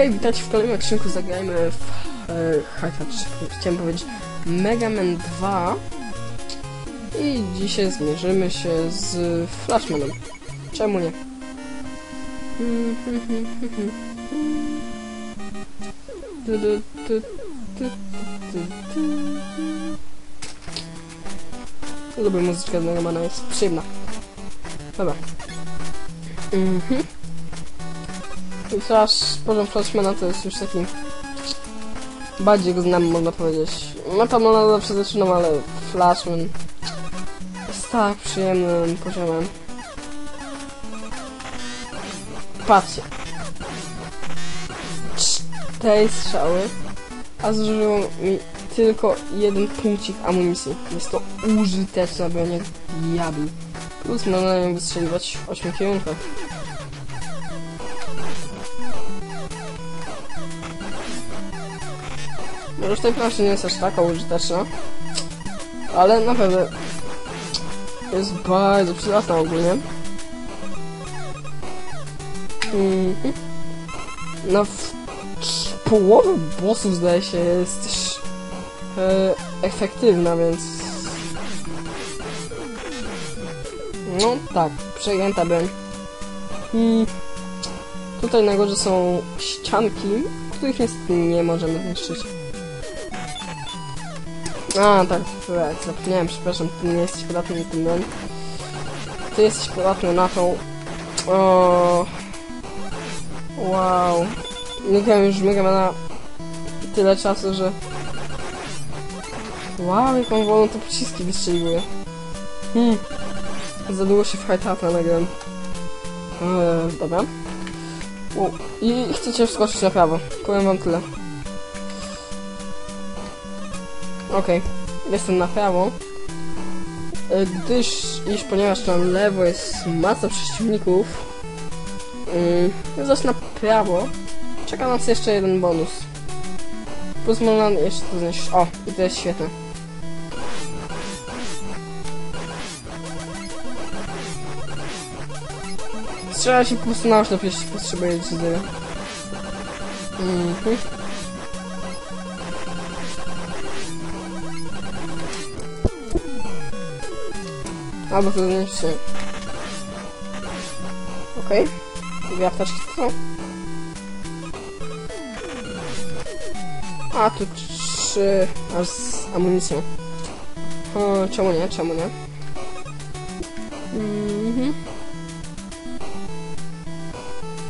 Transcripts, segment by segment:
Hej, witajcie w kolejnym odcinku Zagrajmy w e, czy chciałem powiedzieć Mega Man 2 i dzisiaj zmierzymy się z Flashmanem. Czemu nie? Lubię muzyczkę z Mega Mana, jest przyjemna. Dobra. Mhm. I Flash, poziom Flashmana to jest już taki... Bardziej go znam, można powiedzieć. Metamona zawsze zaczynam, ale Flashman jest tak przyjemnym poziomem. Patrzcie. Cztery strzały, a zużyło mi tylko jeden punkcik amunicji. Jest to użyteczna broń diabli. Plus można na nią wystrzeliwać w 8 kierunkach. Może w tej nie jest aż taka użyteczna, ale naprawdę jest bardzo przydatna ogólnie. Mhm. No w trz- połowa bossów zdaje się jest e, efektywna, więc no tak, przegięta broń. I tutaj na górze są ścianki, których niestety nie możemy zniszczyć. A, tak, tak, zapomniałem, przepraszam, ty nie jesteś podatny na ten broń. Ty jesteś podatny na tą... O... Wow. Nie grałem już Mega Mana tyle czasu, że... Wow, jak on wolno te pociski wystrzeliwuje. Hmm. Za długo się w Hightata nagrałem. Eee, dobra. O, I chcecie wskoczyć na prawo. Powiem wam tyle. Okej, jestem na prawo. E, Gdyż, iż ponieważ na lewo jest masa przeciwników, yy, zaś na prawo czeka nas jeszcze jeden bonus. Można jeszcze to zniszczyć. O, i to jest świetne. Strzelać i po prostu na oślep, jeśli potrzebujecie zero. Mhm. Albo to zniszczy. Okej. Okay. Dwie apteczki są. A, tu trzy... aż z amunicją. O, czemu nie, czemu nie? Mhm.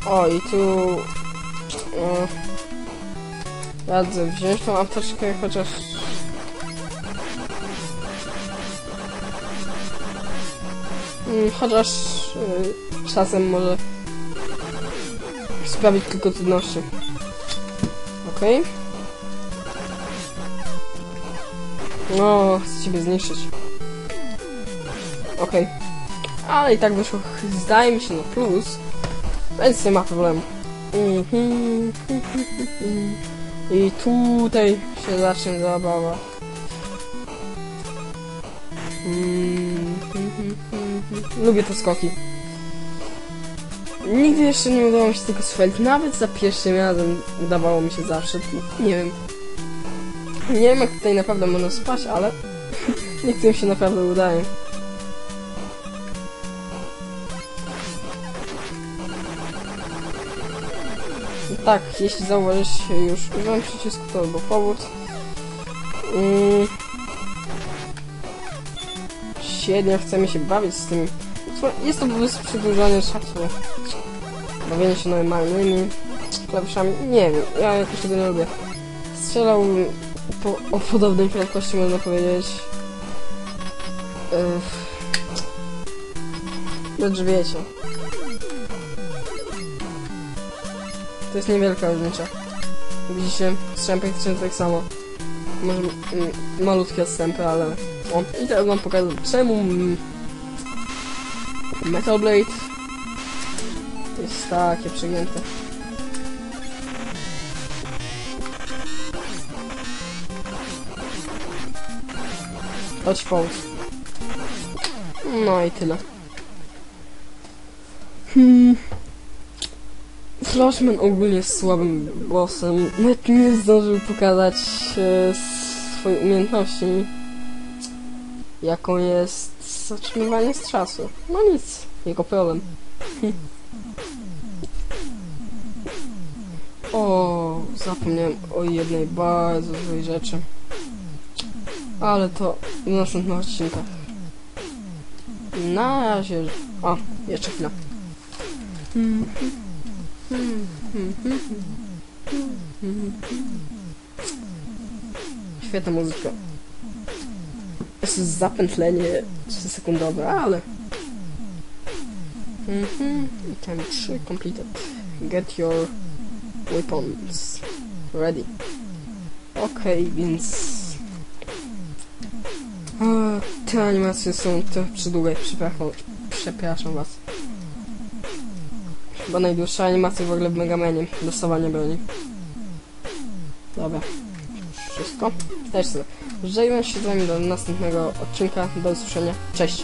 O, i tu... O, radzę wziąć tą apteczkę, chociaż... Chociaż y, czasem może sprawić tylko trudności. Okej. No, chcę ciebie zniszczyć. Okej. Ale i tak wyszło, zdaje mi się, na plus. Więc nie ma problemu. Mhm. I tutaj się zacznie zabawa. Lubię te skoki. Nigdy jeszcze nie udało mi się tego strzelić. Nawet za pierwszym razem udawało mi się zawsze. Nie wiem. Nie wiem jak tutaj naprawdę można spać, ale niektórym się naprawdę udaje. Tak, jeśli zauważysz już użyłem przycisku, to albo powód. Yy... 7, chcemy się bawić z tym. Jest to po prostu przedłużony szacunek. Bawienie się normalnymi klawiszami, nie wiem, ja jakoś tego nie lubię. Strzelałbym po, o podobnej prędkości, można powiedzieć. Ech. Dobrze wiecie. To jest niewielka różnica. Widzicie, strzępek tak samo. Może mm, malutkie odstępy, ale o, i teraz wam pokażę, czemu Metal Blade jest takie przegięte. Chodź pomóc. No i tyle. Hmm. Flashman ogólnie jest słabym bossem. Nawet nie zdążył pokazać e, swojej umiejętności, jaką jest zatrzymywanie z czasu. No nic, jego problem. O, zapomniałem o jednej bardzo złej rzeczy. Ale to w następnych odcinkach. Na razie... O, jeszcze chwila. Świetna muzyka. Jest zapętlenie 3 sekundowe, ale... Mhm. Item 3 completed. Get your weapons ready. Okej, więc... O, te animacje są trochę przydługie, przepraszam, przepraszam was. Chyba najdłuższa animacja w ogóle w Megamanie. Dostawanie broni. Dobra. Wszystko. Też sobie. Żegnam się z wami do następnego odcinka. Do usłyszenia. Cześć.